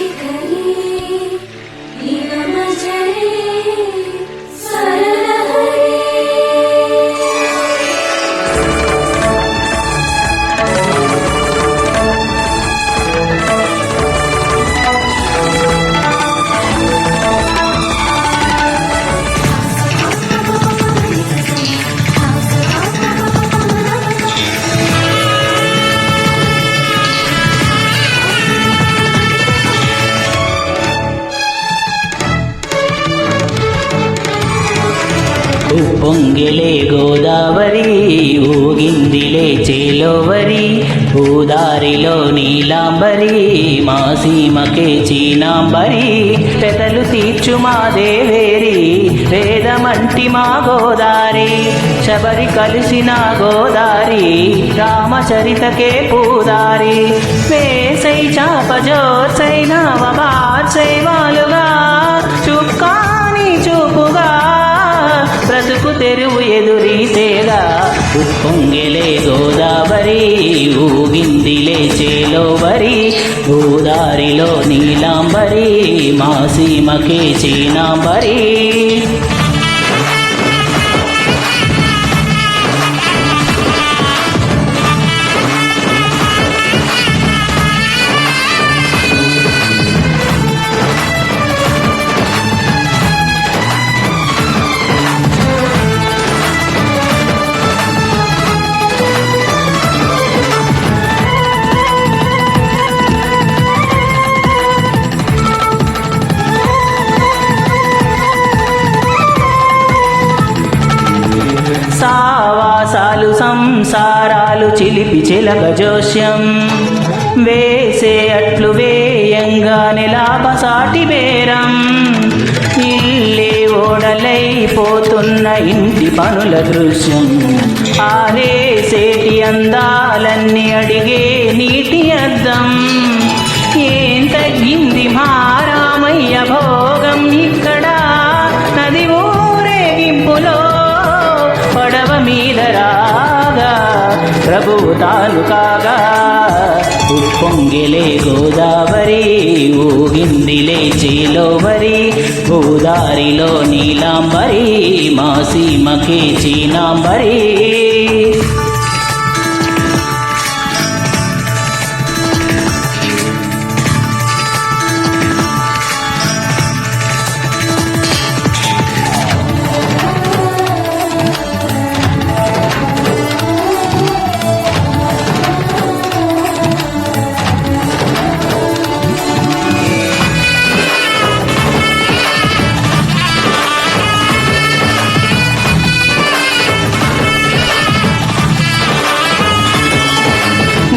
शिखरे निरमजरे ఉప్పొంగిలే గోదావరి ఊగిందిలే చేలోవరి ఊదారిలో నీలాంబరి మా సీమకే చీనాంబరి పెదలు తీర్చు మా దేవేరి వేదమంటి మా గోదారి శబరి కలిసిన గోదారి రామచరితకే పూదారి. వేసై చాప జోసై నవబాసై వాలుగా చుక్కాని చేలోవరి గోదారిలో నీలాంబరి మా సీమకి చీనాంబరి. సంసారాలు చిలిపి చిలక జోస్యం. వేసే అట్లు వేయంగానే లాభసాటి బేరం. ఇల్లే ఓడలైపోతున్న ఇంటి పనుల దృశ్యం. ఆరేసేటి అందాలన్నీ అడిగే నీటి అద్దం. ఏం తగ్గింది మారామయ్య భో ప్రభువు తాను కాగా ఉప్పొంగిలే గోదావరి ఊగిందిలే చేలోవరి గోదారిలో నీలాంబరి మా సీమకే చీనాంబరి.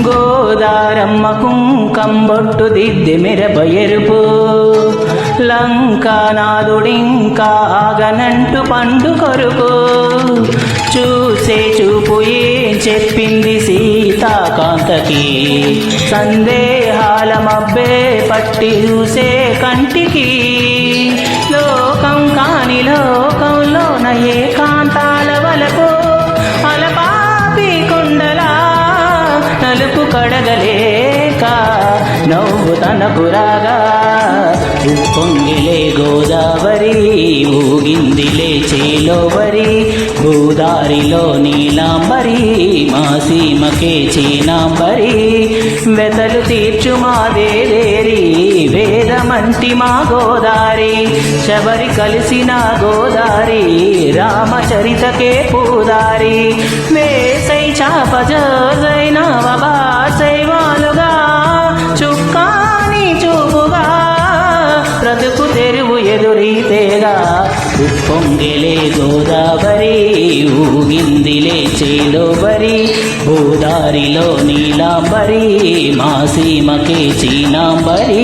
గోదారమ్మ కుంకంబొట్టు దిద్ది మెరప ఎరుపు. లంకానాథుడింకా ఆగనంటు పండు కొరుకు. చూసే చూపు ఏం చెప్పింది సీతాకాంతకి. సందేహాల మబ్బే పట్టి చూసే కంటికి. లోకం కాని లోకంలోనయే కడగలేక నవ్వు తనకు రాగా ఉప్పొంగిలే గోదావరి ఊగిందిలే చేలోవరి గోదారిలో నీలాంబరి మా సీమకే చీనాంబరి. వెతలు తీర్చు మా దేవేరి వేదమంటి మా గోదారి. శబరి కలిసిన గోదారి రామచరితకే పూదారి. వేసై చాప జోజై ఉప్పొంగిలే గోదావరి ఊగిందిలే చేలోబరి గోదారిలో నీలాంబరి మా సీమకే చీనాంబరి.